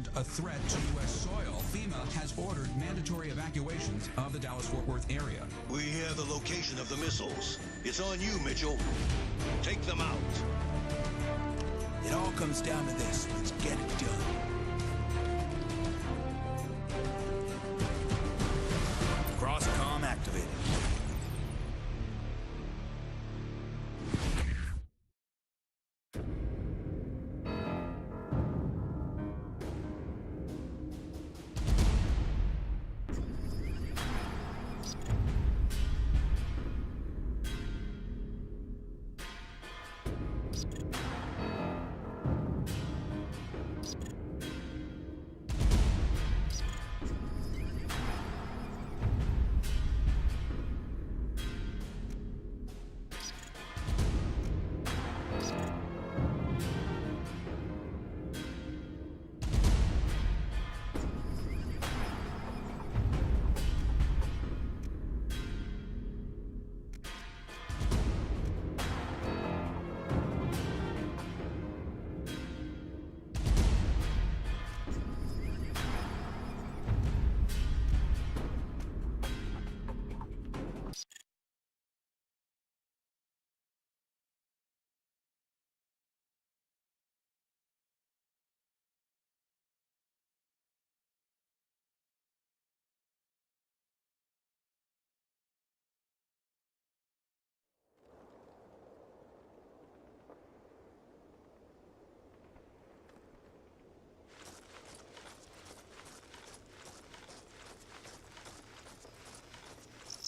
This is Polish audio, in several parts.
Confirmed a threat to U.S. soil. FEMA has ordered mandatory evacuations of the Dallas-Fort Worth area. We have the location of the missiles. It's on you, Mitchell. Take them out. It all comes down to this. Let's get it done.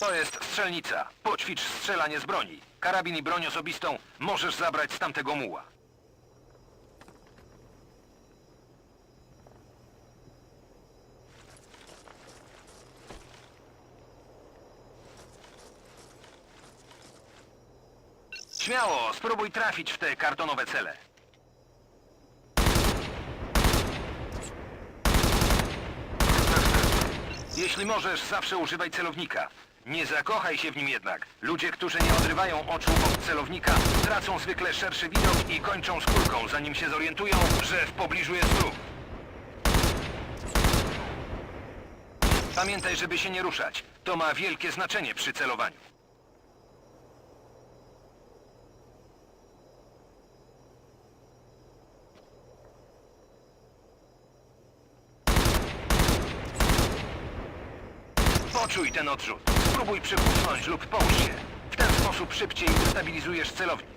To jest strzelnica. Poćwicz strzelanie z broni. Karabin i broń osobistą możesz zabrać z tamtego muła. Śmiało, spróbuj trafić w te kartonowe cele. Jeśli możesz, zawsze używaj celownika. Nie zakochaj się w nim jednak. Ludzie, którzy nie odrywają oczu od celownika, tracą zwykle szerszy widok i kończą z kulką, zanim się zorientują, że w pobliżu jest wróg. Pamiętaj, żeby się nie ruszać. To ma wielkie znaczenie przy celowaniu. Poczuj ten odrzut. Spróbuj przykucnąć lub połóż się. W ten sposób szybciej ustabilizujesz celownik.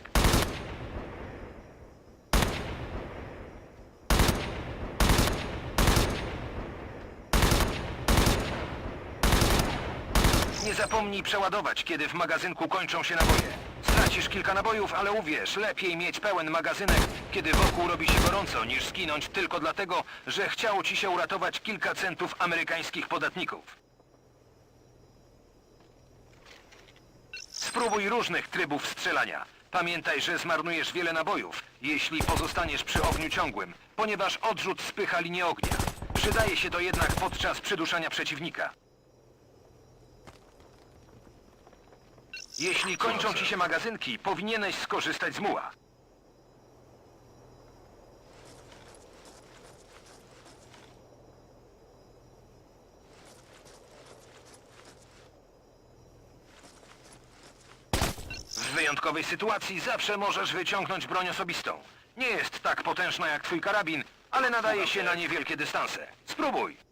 Nie zapomnij przeładować, kiedy w magazynku kończą się naboje. Stracisz kilka nabojów, ale uwierz, lepiej mieć pełen magazynek, kiedy wokół robi się gorąco, niż skinąć tylko dlatego, że chciało ci się uratować kilka centów amerykańskich podatników. Spróbuj różnych trybów strzelania. Pamiętaj, że zmarnujesz wiele nabojów, jeśli pozostaniesz przy ogniu ciągłym, ponieważ odrzut spycha linię ognia. Przydaje się to jednak podczas przyduszania przeciwnika. Jeśli kończą ci się magazynki, powinieneś skorzystać z muła. Wyjątkowej sytuacji zawsze możesz wyciągnąć broń osobistą. Nie jest tak potężna jak twój karabin, ale nadaje się na niewielkie dystanse. Spróbuj!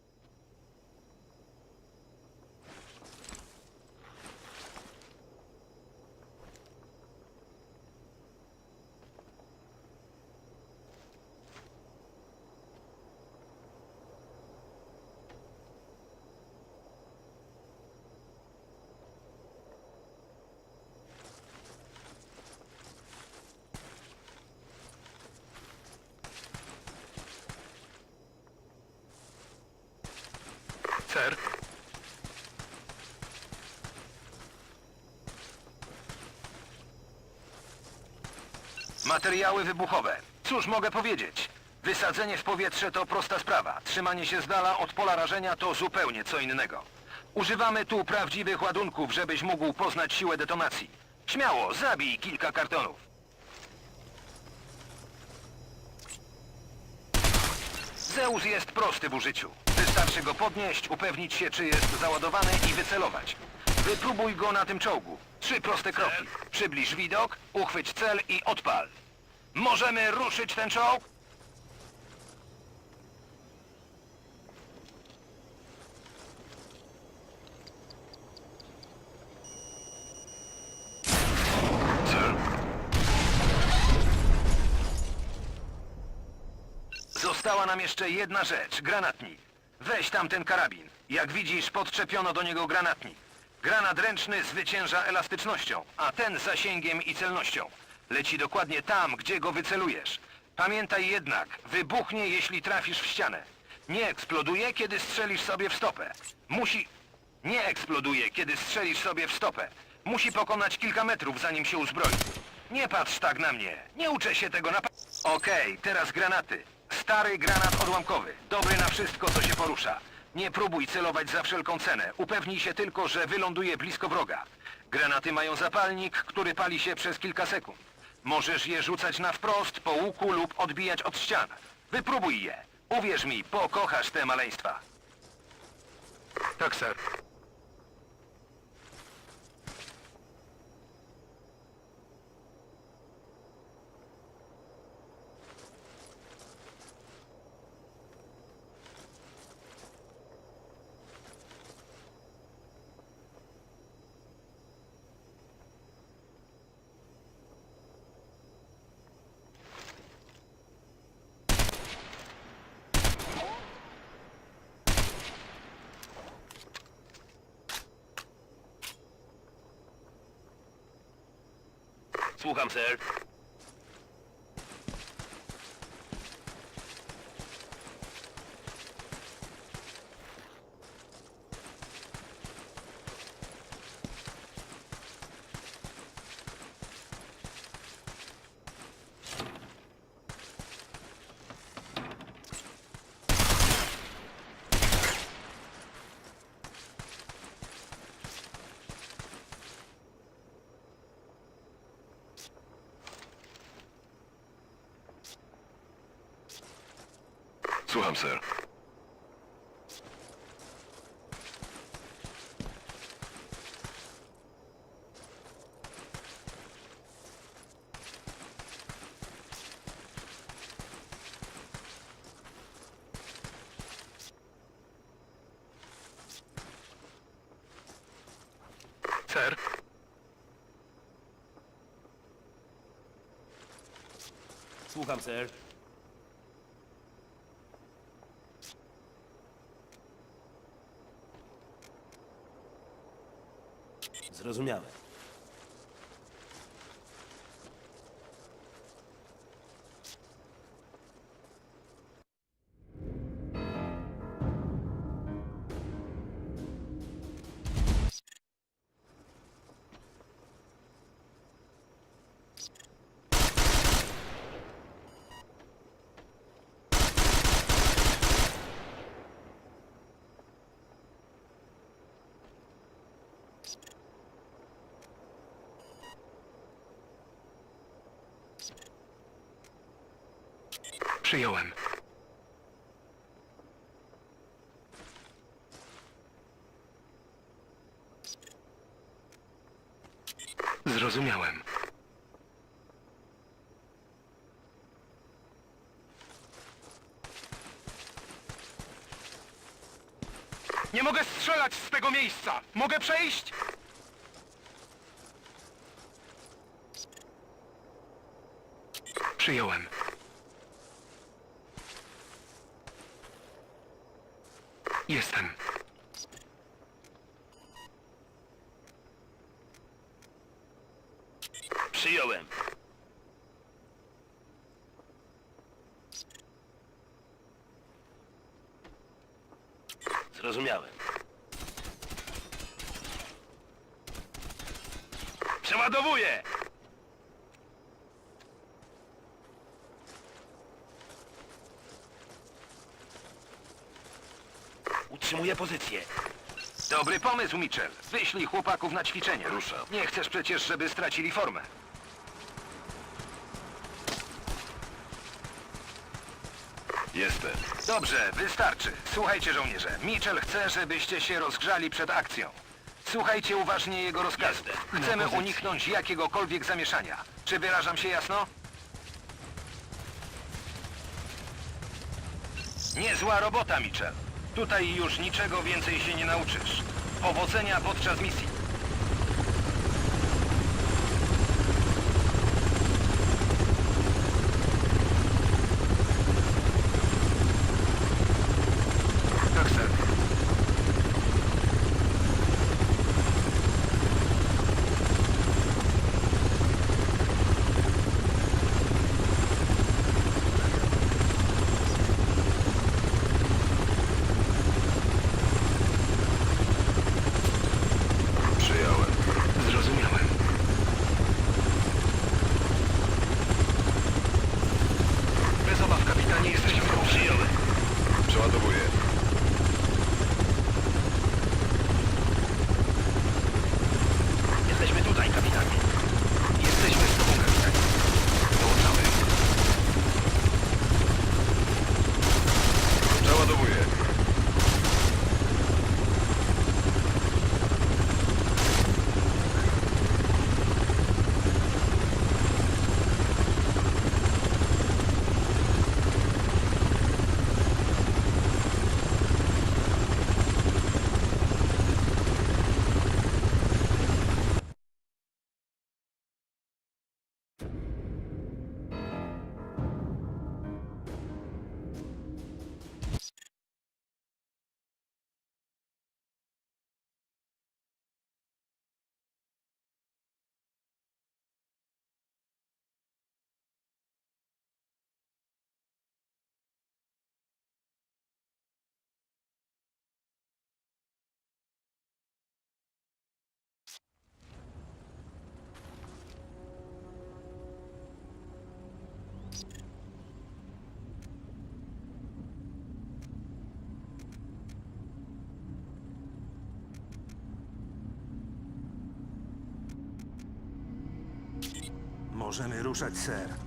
Materiały wybuchowe. Cóż mogę powiedzieć? Wysadzenie w powietrze to prosta sprawa. Trzymanie się z dala od pola rażenia to zupełnie co innego. Używamy tu prawdziwych ładunków, żebyś mógł poznać siłę detonacji. Śmiało, zabij kilka kartonów. Zeus jest prosty w użyciu. Wystarczy go podnieść, upewnić się, czy jest załadowany i wycelować. Wypróbuj go na tym czołgu. Trzy proste kroki. Przybliż widok, uchwyć cel i odpal. Możemy ruszyć ten czołg? Została nam jeszcze jedna rzecz, granatnik. Weź tam ten karabin. Jak widzisz, podczepiono do niego granatnik. Granat ręczny zwycięża elastycznością, a ten zasięgiem i celnością. Leci dokładnie tam, gdzie go wycelujesz. Pamiętaj jednak, wybuchnie, jeśli trafisz w ścianę. Nie eksploduje, kiedy strzelisz sobie w stopę. Musi... Nie eksploduje, kiedy strzelisz sobie w stopę. Musi pokonać kilka metrów, zanim się uzbroi. Nie patrz tak na mnie. Nie uczę się tego na... Okej, teraz granaty. Stary granat odłamkowy. Dobry na wszystko, co się porusza. Nie próbuj celować za wszelką cenę. Upewnij się tylko, że wyląduje blisko wroga. Granaty mają zapalnik, który pali się przez kilka sekund. Możesz je rzucać na wprost, po łuku lub odbijać od ścian. Wypróbuj je. Uwierz mi, pokochasz te maleństwa. Tak, sir. Słucham, sir. Słucham, sir. Sir? Słucham, sir. Zrozumiałem. Przyjąłem. Zrozumiałem. Nie mogę strzelać z tego miejsca! Mogę przejść? Przyjąłem. Jestem. Przyjąłem. Zrozumiałem. Przeładowuję! Pozycję. Dobry pomysł, Mitchell. Wyślij chłopaków na ćwiczenia. Ruszam. Nie chcesz przecież, żeby stracili formę. Jestem. Dobrze, wystarczy. Słuchajcie, żołnierze. Mitchell chce, żebyście się rozgrzali przed akcją. Słuchajcie uważnie jego rozkazów. Chcemy uniknąć jakiegokolwiek zamieszania. Czy wyrażam się jasno? Niezła robota, Mitchell. Tutaj już niczego więcej się nie nauczysz. Powodzenia podczas misji. Możemy ruszać, ser.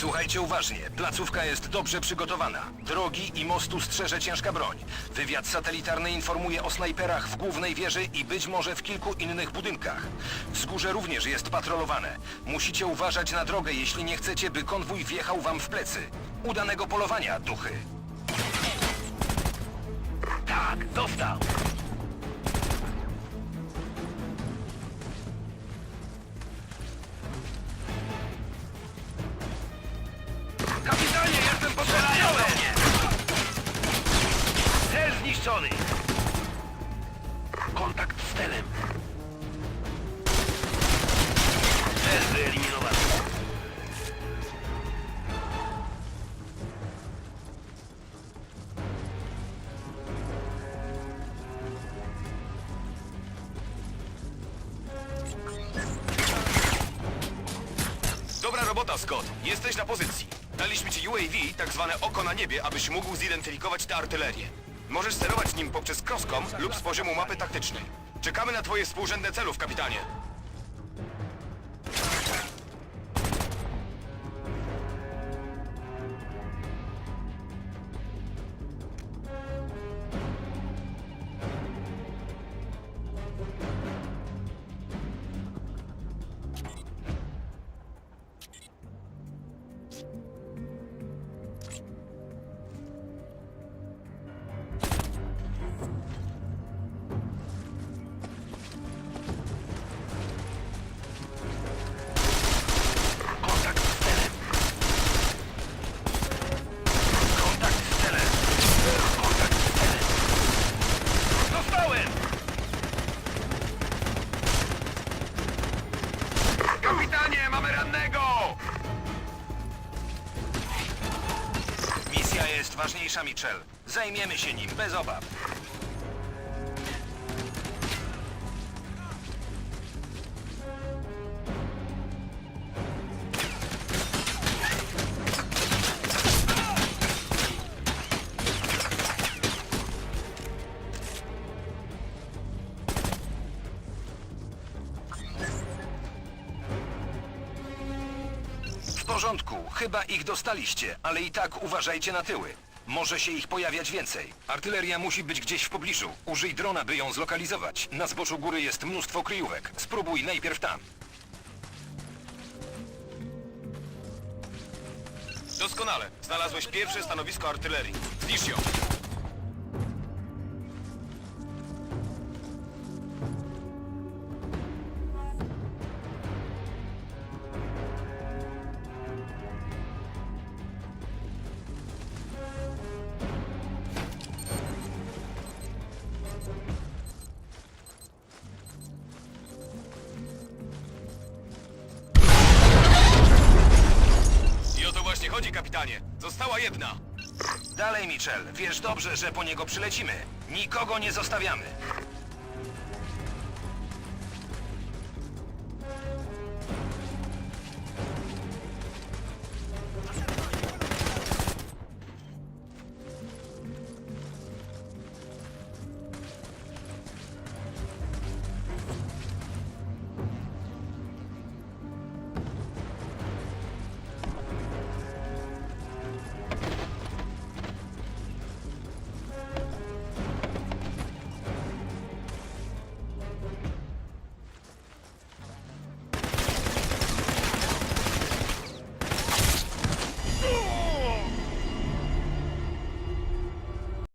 Słuchajcie uważnie. Placówka jest dobrze przygotowana. Drogi i mostu strzeże ciężka broń. Wywiad satelitarny informuje o snajperach w głównej wieży i być może w kilku innych budynkach. Wzgórze również jest patrolowane. Musicie uważać na drogę, jeśli nie chcecie, by konwój wjechał wam w plecy. Udanego polowania, duchy. Tak, dostał. Cel zniszczony! Kontakt z celem. Cel wyeliminowany. Dobra robota, Scott. Jesteś na pozycji. Daliśmy ci UAV, tak zwane oko na niebie, abyś mógł zidentyfikować tę artylerię. Możesz sterować nim poprzez Crosscom lub z poziomu mapy taktycznej. Czekamy na twoje współrzędne celów, kapitanie. Mitchell. Zajmiemy się nim, bez obaw. W porządku, chyba ich dostaliście, ale i tak uważajcie na tyły. Może się ich pojawiać więcej. Artyleria musi być gdzieś w pobliżu. Użyj drona, by ją zlokalizować. Na zboczu góry jest mnóstwo kryjówek. Spróbuj najpierw tam. Doskonale. Znalazłeś pierwsze stanowisko artylerii. Zniszcz ją. Została jedna. Dalej, Mitchell. Wiesz dobrze, że po niego przylecimy. Nikogo nie zostawiamy.